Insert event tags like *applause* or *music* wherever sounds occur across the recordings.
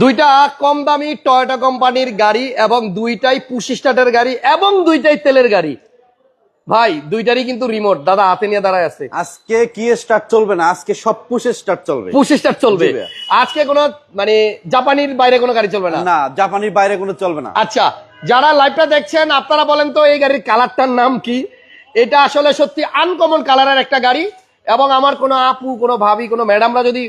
দুইটা কম দামি টয়োটা কোম্পানির গাড়ি এবং দুইটাই পুশি স্টার্টের গাড়ি এবং দুইটাই তেলের গাড়ি। ভাই দুইটারই কিন্তু রিমোট দাদা হাতে নিয়ে দাঁড়ায় আছে। আজকে কি স্টার্ট চলবে না? আজকে সব পুষে স্টার্ট চলবে। পুশি স্টার্ট চলবে। আজকে কোনো মানে জাপানির বাইরে কোনো গাড়ি চলবে না? না জাপানির বাইরে কোনো চলবে না। আচ্ছা যারা লাইভটা দেখছেন আপনারা বলেন তো এই গাড়ির কালারটার নাম কি? এটা আসলে সত্যি আনকমন কালারের একটা গাড়ি এবং আমার কোনো আপু কোনো ভাবি কোনো ম্যাডামরা যদি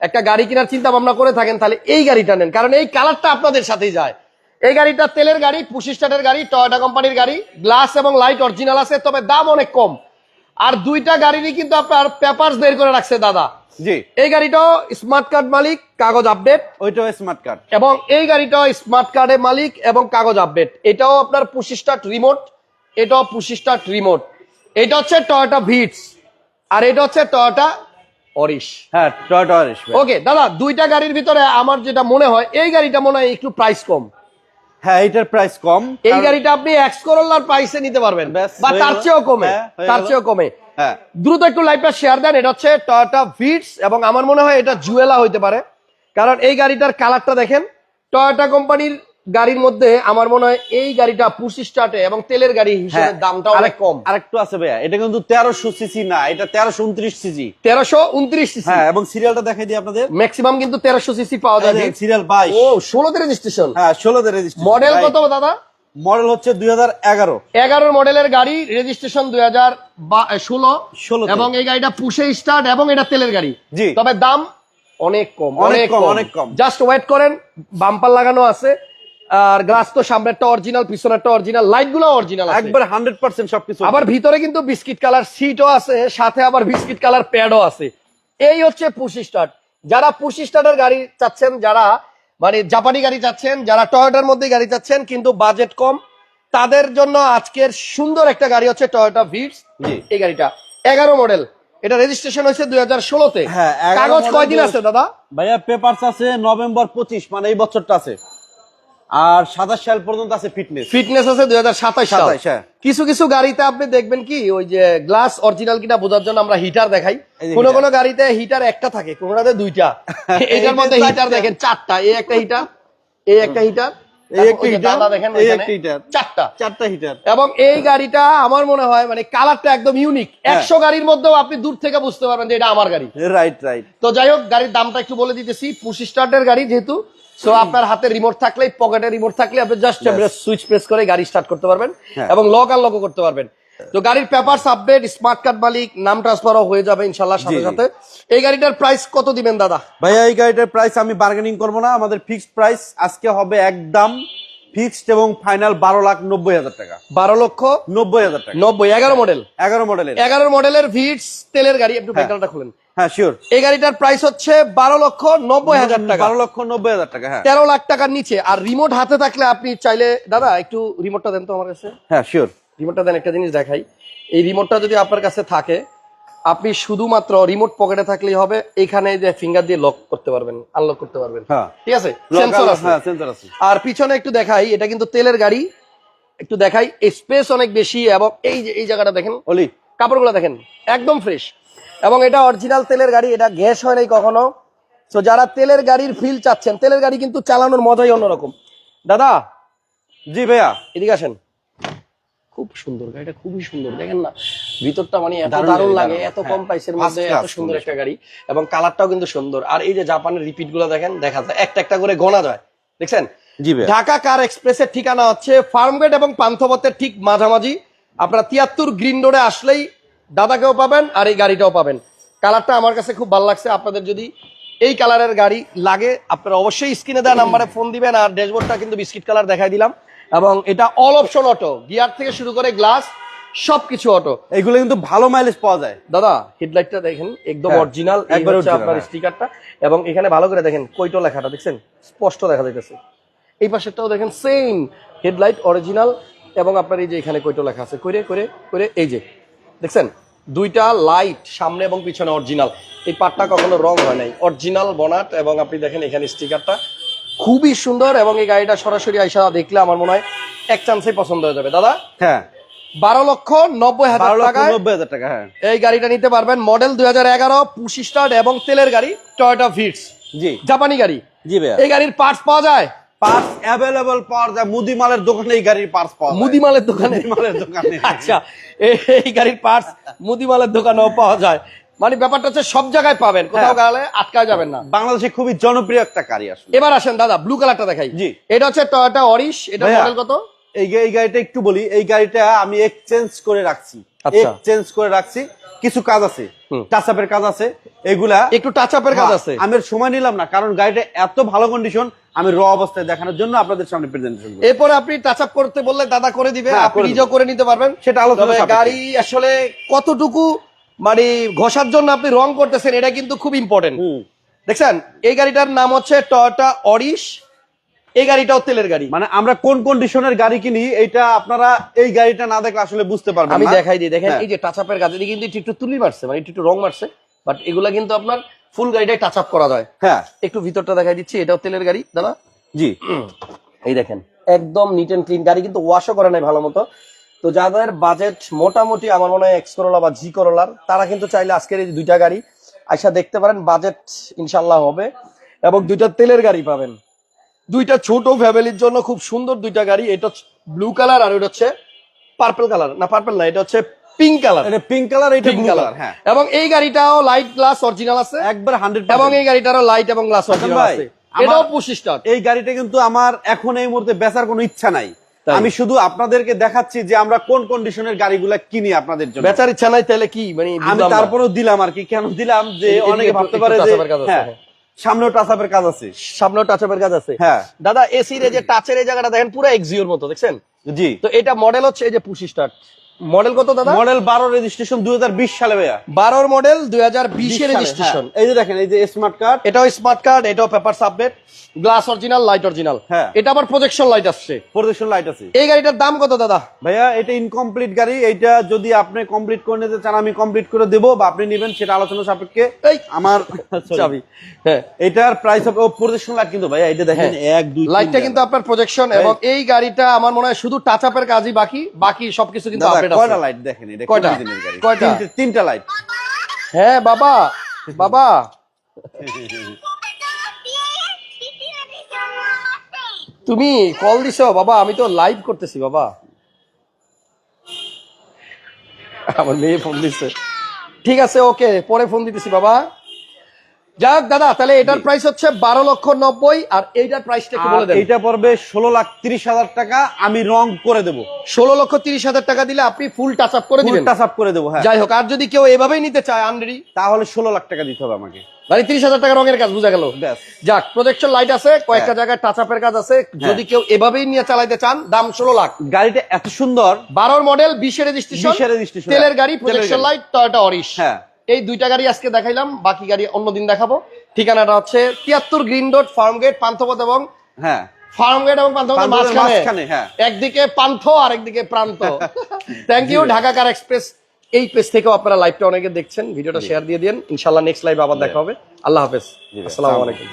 একটা গাড়ি কেনার চিন্তা ভাবনা করে থাকেন তাহলে এই গাড়িটা নেন। কারণ এই কালারটা আপনাদের সাথেই যায়। এই গাড়িটা তেলের গাড়ি পুশি স্টার্টের গাড়ি টয়োটা কোম্পানির গাড়ি গ্লাস এবং লাইট অরিজিনাল আছে তবে দাম অনেক কম। আর দুইটা গাড়িরই কিন্তু আপনার পেপারস বের করে রাখছে দাদা। জি। এই গাড়িটাও স্মার্ট কার্ড মালিক কাগজ আপডেট ওইটাও স্মার্ট কার্ড এবং এই গাড়িটাও স্মার্ট কার্ডের মালিক এবং কাগজ আপডেট এটাও আপনার পঁচিশ স্টার্ট রিমোট এটাও পঁচিশ স্টার্ট রিমোট এটা হচ্ছে টয়োটা ভিটস আর এটা হচ্ছে টয়োটা অরিশ। হ্যাঁ টয়টা ওকে দাদা দুইটা গাড়ির ভিতরে আমার যেটা মনে হয় এই গাড়িটা মনে হয় একটু প্রাইস কম। হ্যাঁ এইটার প্রাইস কম। এই গাড়িটা আপনি এক্স করোলার প্রাইসে নিতে পারবেন। বা তার চেয়েও কমে হ্যাঁ, তার চেয়েও কমে। হ্যাঁ। দ্রুত একটু লাইভটা শেয়ার দেন এটা হচ্ছে টয়োটা ভিটস এবং আমার মনে হয় এটা জুয়েলা হইতে পারে। কারণ এই গাড়িটার কালারটা দেখেন টয়োটা কোম্পানির গাড়ির মধ্যে আমার মনে হয় এই গাড়িটা পুশি স্টার্টে এবং তেলের গাড়ি হিসেবে হ্যাঁ, দামটা অনেক কম। আরেকটু আছে ভাইয়া এটা কিন্তু তেরোশো সিসি না এটা তেরোশো উনত্রিশ সিসি। তেরোশো উনত্রিশ সিসি। হ্যাঁ এবং সিরিয়ালটা দেখাই দিই আপনাদের। ম্যাক্সিমাম কিন্তু তেরোশো সিসি পাওয়া যায় সিরিয়াল বাইশ। ও ষোলোতে রেজিস্ট্রেশন হ্যাঁ ষোলোতে রেজিস্ট্রেশন মডেল কত দাদা? মডেল হচ্ছে দুই হাজার এগারো। এগারোর মডেলের গাড়ি রেজিস্ট্রেশন দুই হাজার ষোলো। ষোলো এবং এই গাড়িটা পুষে স্টার্ট এবং এটা তেলের গাড়ি। জি। তবে দাম অনেক কম অনেক কম, অনেক কম। জাস্ট ওয়েট করেন বাম্পার লাগানো আছে। আর গ্লাস তো সামনেরটা অরিজিনাল পিছনেরটা অরিজিনাল লাইটগুলো অরিজিনাল একবার হান্ড্রেড পার্সেন্ট সবকিছু আবার ভিতরে কিন্তু বিস্কিট কালার সিটও আছে সাথে আবার বিস্কিট কালার প্যাডও আছে। এই হচ্ছে পুশি স্টার্ট। যারা পুশি স্টার্টের গাড়ি চাচ্ছেন যারা মানে জাপানি গাড়ি চাচ্ছেন যারা টয়োটার মধ্যে গাড়ি চাচ্ছেন কিন্তু বাজেট কম তাদের জন্য আজকের সুন্দর একটা গাড়ি হচ্ছে টয়োটা ভিটস এই গাড়িটা এগারো মডেল এটা রেজিস্ট্রেশন হয়েছে দুই হাজার ষোলোতে। হ্যাঁ, 11 কাগজ কয়দিন আছে দাদা? ভাইয়া পেপারস আছে নভেম্বর পঁচিশ মানে এই বছরটা আছে। আর সাতাশ সাল পর্যন্ত আছে ফিটনেস ফিটনেস আছে দুই হাজার সাতাশ 27 হ্যাঁ। কিছু কিছু গাড়িতে আপনি দেখবেন কি ওই যে গ্লাস অরিজিনাল কিনা বোঝার জন্য আমরা হিটার দেখাই। কোন কোন গাড়িতে হিটার একটা থাকে কোনটাতে দুইটা। *laughs* এটার মধ্যে হিটার দেখেন চারটা। এই একটা হিটার এই একটা হিটার এবং এই গাড়িটা আমার মনে হয় মানে কালারটা একদম ইউনিক হ্যাঁ। একশো গাড়ির মধ্যেও আপনি দূর থেকে বুঝতে পারবেন যে এটা আমার গাড়ি। রাইট রাইট তো যাই হোক গাড়ির দামটা একটু বলে দিতেছি। পুশি স্টার্টের গাড়ি যেহেতু সো আপনার হাতে রিমোট থাকলে পকেটে রিমোট থাকলে আপনি জাস্ট সুইচ প্রেস করে গাড়ি স্টার্ট করতে পারবেন হ্যাঁ। এবং লক আর লক করতে পারবেন। তো গাড়ির পেপার আপডেট স্মার্ট কার্ড মালিক নাম ট্রান্সফারও হয়ে যাবে ইনশাল্লাহ সাথে। সাথে। এই গাড়িটার প্রাইস কত দিবেন দাদা? ভাইয়া এই গাড়িটার প্রাইস আমি বার্গেনিং করব না। আমাদের ফিক্সড প্রাইস আজকে হবে একদম ফিক্সড এবং ফাইনাল বারো লাখ নব্বই হাজার টাকা। বারো লক্ষ নব্বই হাজার টাকা। নব্বই এগারো মডেল এগারো মডেলের এগারো মডেলের ভিটস তেলের গাড়ি একটু ব্যাকগ্রাউন্ডটা খুলেন। হ্যাঁ শিওর এই গাড়িটার প্রাইস হচ্ছে বারো লক্ষ নব্বই হাজার টাকা। বারো লক্ষ নব্বই হাজার টাকা হ্যাঁ। তেরো লাখ টাকার নিচে। আর রিমোট হাতে থাকলে আপনি চাইলে দাদা একটু রিমোটটা দেন তো আমার কাছে। হ্যাঁ শিওর রিমোটটা দেন একটা জিনিস দেখাই। এই রিমোটটা যদি আপনার কাছে থাকে আপনি শুধুমাত্র রিমোট পকেটে থাকলেই হবে এখানে যে ফিঙ্গার দিয়ে লক করতে পারবেন আনলক করতে পারবেন। হ্যাঁ। ঠিক আছে? সেন্সর আছে। হ্যাঁ সেন্সর আছে। আর পিছনে একটু দেখাই এটা কিন্তু তেলের গাড়ি। একটু দেখাই স্পেস অনেক বেশি এবং এই যে এই জায়গাটা দেখেন। অলি। কাপড়গুলো দেখেন একদম ফ্রেশ এবং এটা অরিজিনাল তেলের গাড়ি এটা গ্যাস হয় নাই কখনো। তো যারা তেলের গাড়ির ফিল চাচ্ছেন তেলের গাড়ি কিন্তু চালানোর মজাই অন্যরকম। দাদা জি ভাইয়া। এদিকে আসেন। খুব সুন্দর গাড়িটা খুবই সুন্দর দেখেন না। ভিতরটা মানে এত দারুণ লাগে, এত কম হ্যাঁ। প্রাইসের মধ্যে এত সুন্দর একটা গাড়ি এবং কালারটাও কিন্তু সুন্দর। আর এই যে জাপানের রিপিটগুলো দেখেন দেখা যায় একটা একটা করে গোনা যায়। দেখছেন? ঢাকা কার এক্সপ্রেসের ঠিকানা হচ্ছে ফার্মগেট এবং পান্থপথের ঠিক মাঝামাঝি। আপনারা তিয়াত্তর গ্রিন রোডে আসলেই দাদাকেও পাবেন আর এই গাড়িটাও পাবেন। কালারটা আমার কাছে খুব ভালো লাগছে। আপনাদের যদি এই কালারের গাড়ি লাগে আপনারা অবশ্যই স্ক্রিনে দেওয়া নাম্বারে ফোন দিবেন আর ড্যাশবোর্ডটা কিন্তু বিস্কিট কালার দেখাই দিলাম। এবং এটা অল অপশন অটো গিয়ার থেকে শুরু করে গ্লাস সবকিছু অটো এগুলো কিন্তু ভালো মাইলেজ পাওয়া যায়। দাদা হেডলাইটটা দেখেন একদম হ্যাঁ, অরিজিনাল একবারে original, আপনার হ্যাঁ। স্টিকারটা এবং এখানে ভালো করে দেখেন কৈটো লেখাটা দেখছেন? স্পষ্ট দেখা যাইতেছে। এই পাশেরটাও দেখেন সেম হেডলাইট অরিজিনাল এবং আপনার এই যে এখানে কৈটো লেখা আছে করে করে করে এই যে। দেখছেন? দুইটা লাইট সামনে এবং পিছনে অরিজিনাল এই পাটটা কখনো রং হয় নাই। অরিজিনাল বনাট এবং আপনি দেখেন এখানে স্টিকারটা খুবই সুন্দর এবং এই গাড়িটা সরাসরি আইসা দেখলে আমার মনে হয় এক চান্সেই পছন্দ হয়ে যাবে। দাদা? হ্যাঁ। বারো লক্ষ নব্বই হাজার টাকায় নব্বই হাজার টাকা হ্যাঁ। এই গাড়িটা নিতে পারবেন মডেল দুই হাজার এগারো পুশি স্টার্ট এবং তেলের গাড়ি টয়োটা ভিটস জি। জাপানি গাড়ি। জি ভাইয়া। এই গাড়ির পার্টস পাওয়া যায়? পার্টস অ্যাভেলেবল পাওয়া যায়। মুদি মালের দোকানে এই গাড়ির পার্টস পাওয়া যায়। মুদিমালের দোকানে? মুদিমালের দোকানে। আচ্ছা এই- গাড়ির পার্টস মুদিমালের দোকানেও পাওয়া যায়। মানে ব্যাপারটা হচ্ছে সব জায়গায় পাবেন কোথাও হ্যাঁ। গেলে আটকা যাবেন না। বাংলাদেশে খুবই জনপ্রিয় একটা গাড়ি আসলে। এবার আসেন দাদা ব্লু কালারটা দেখাই। জি। এটা হচ্ছে টয়োটা অরিশ এটা মডেল কত? এই এই গাড়িটা একটু বলি এই গাড়িটা আমি এক্সচেঞ্জ করে রাখছি। আচ্ছা। এক্সচেঞ্জ করে রাখছি। কিছু কাজ আছে হুম। টাচাপের কাজ আছে এগুলা একটু টাচ আপের কাজ হ্যাঁ, আছে। আমি সময় নিলাম না কারণ গাড়িটা এত ভালো কন্ডিশন আমি র অবস্থায় দেখানোর জন্য আপনাদের সামনে প্রেজেন্টেশন এরপরে আপনি টাচ আপ করতে বললে দাদা করে দিবে হ্যাঁ, আপনি নিজেও করে নিতে পারবেন। সেটা আলোচনা গাড়ি আসলে কতটুকু মানে ঘষার জন্য আপনি রং করতেছেন এটা কিন্তু খুব ইম্পর্টেন্ট। দেখছেন? এই গাড়িটার নাম হচ্ছে টয়োটা অরিশ এই গাড়িটাও তেলের গাড়ি। মানে আমরা কোন কন্ডিশনের গাড়ি কিনি এটা আপনারা এই গাড়িটা না দেখলে আসলে বুঝতে পারবেন আমি দেখাই দিই দেখেন হ্যাঁ। এই যে টাচ আপের এদিকে কিন্তু একটু তুলি মারছে মানে একটু একটু রং মারছে বাট এগুলা কিন্তু আপনার ফুল গাড়িটাই টাচ আপ করা যায়। হ্যাঁ। একটু ভিতরটা দেখাই দিচ্ছি এটাও তেলের গাড়ি দাদা। জি। *clears throat* এই দেখেন একদম নিট এন্ড ক্লিন গাড়ি কিন্তু ওয়াশও করে নাই ভালো মতো। তো যাদের বাজেট মোটামুটি আমার মনে হয় এক্স করোলা বা জি করোলার তারা কিন্তু চাইলে আজকের এই দুইটা গাড়ি আইসা দেখতে পারেন বাজেট ইনশাল্লাহ হবে এবং দুইটা তেলের গাড়ি পাবেন। দুইটা ছোট ফ্যামিলির জন্য খুব সুন্দর দুইটা গাড়ি। এটা হচ্ছে ব্লু কালার আর এটা হচ্ছে পার্পল কালার না পার্পল না এটা হচ্ছে পিঙ্ক কালার এটা পিঙ্ক কালার এটা ব্লু কালার হ্যাঁ। এবং এই গাড়িটাও লাইট গ্লাস অরিজিনাল আছে। একবার হান্ড্রেড এবং এই গাড়িটারও লাইট এবং গ্লাস অরিজিনাল ভাই, আছে। এটাও পঁচিশ স্টার এই গাড়িটা কিন্তু আমার এখন এই মুহূর্তে বেচার কোনো ইচ্ছা নাই। আমি শুধু আপনাদেরকে দেখাচ্ছি যে আমরা কোন কন্ডিশনের গাড়িগুলা কিনি আপনাদের জন্য। বেচার ইচ্ছা নাই তাহলে কি মানে আমি তারপরেও দিলাম আর কি। কেন দিলাম যে অনেকে ভাবতে পারে যে হ্যাঁ হ্যাঁ। সামনেও টাচাপের কাজ আছে। সামনেও টাচআপের কাজ আছে। হ্যাঁ। দাদা এসির এই যে টাচের এই জায়গাটা দেখেন পুরো এক্সিওর মতো দেখছেন? জি। তো এটা মডেল হচ্ছে এই যে পুশি স্টার্ট মডেল কত দাদা? মডেল বারো রেজিস্ট্রেশন দুই হাজার বিশ সালে ভাইয়া। বারোর মডেল দুই হাজার সালে, রেজিস্ট্রেশন হ্যাঁ। এই যে দেখেন এই যে স্মার্ট কার্ড এটাও স্মার্ট কার্ড এটাও paper submit glass original light original হ্যাঁ। এটা আবার প্রজেকশন লাইট আসছে। প্রদর্শন লাইট আছে। এই গাড়িটার দাম কত দাদা? ভাইয়া এটা ইনকমপ্লিট গাড়ি। এইটা যদি আপনি কমপ্লিট করে নিতে চান আমি কমপ্লিট করে দেবো বা আপনি নেবেন সেটা আলোচনা সাপেক্ষে এই। আমার *laughs* চাবি। হ্যাঁ এটার প্রাইস হবে ও প্রদর্শন লাইট কিন্তু ভাইয়া এটা দেখেন এক দুই লাইটটা কিন্তু আপনার প্রজেকশন এবং এই গাড়িটা আমার মনে হয় শুধু টাচ আপের কাজই বাকি বাকি সবকিছু কিন্তু কয়টা লাইট দেখেন? এটা কয়টা? কয়টা? তিনটা লাইট হ্যাঁ বাবা বাবা। তুমি কল দিছো বাবা আমি তো লাইভ করতেছি বাবা। আমার মেয়ে ফোন দিচ্ছে ঠিক আছে ওকে পরে ফোন দিতেছি বাবা। যাক দাদা তাহলে এটার প্রাইস হচ্ছে বারো লক্ষ নব্বই আর এইটার প্রাইসটা বলে দেন। পড়বে ষোলো লাখ তিরিশ হাজার টাকা আমি রং করে দেবো। ষোলো লক্ষ তিরিশ হাজার টাকা দিলে আপনি ফুল টাচ আপ করে দিবেন। টাচ আপ করে দেবো হ্যাঁ। যাই হোক আর যদি কেউ এভাবেই নিতে চায় আনরেডি তাহলে ষোলো লাখ টাকা দিতে হবে আমাকে। মানে তিরিশ হাজার টাকা রঙের কাজ বোঝা গেল? যাক প্রজেকশন লাইট আছে কয়েকটা হ্যাঁ। জায়গায় টাচ আপের কাজ আছে। যদি কেউ এভাবেই নিয়ে চালাইতে চান দাম ষোলো লাখ। গাড়িটা এত সুন্দর। বারোর মডেল বিশের রেজিস্ট্রেশন 20 এর তেলের গাড়ি প্রজেকশন লাইট টয়োটা অরিশ হ্যাঁ। এই দুইটা গাড়ি আজকে দেখাইলাম বাকি গাড়ি অন্যদিন দেখাবো। ঠিকানাটা হচ্ছে তিয়াত্তর green road farm gate Panthapath এবং হ্যাঁ। ফার্ম গেট এবং মাঝখানে। হ্যাঁ। একদিকে পান্থ আর একদিকে প্রান্ত *laughs* thank you Dhaka car express. এই পেজ থেকেও আপনারা লাইভটা অনেকে দেখছেন। ভিডিওটা শেয়ার দিয়ে দিন ইনশাল্লাহ নেক্সট লাইভ আবার দেখা হবে। আল্লাহ হাফেজ। আসসালাম আসসালামু আসসালামু আলাইকুম।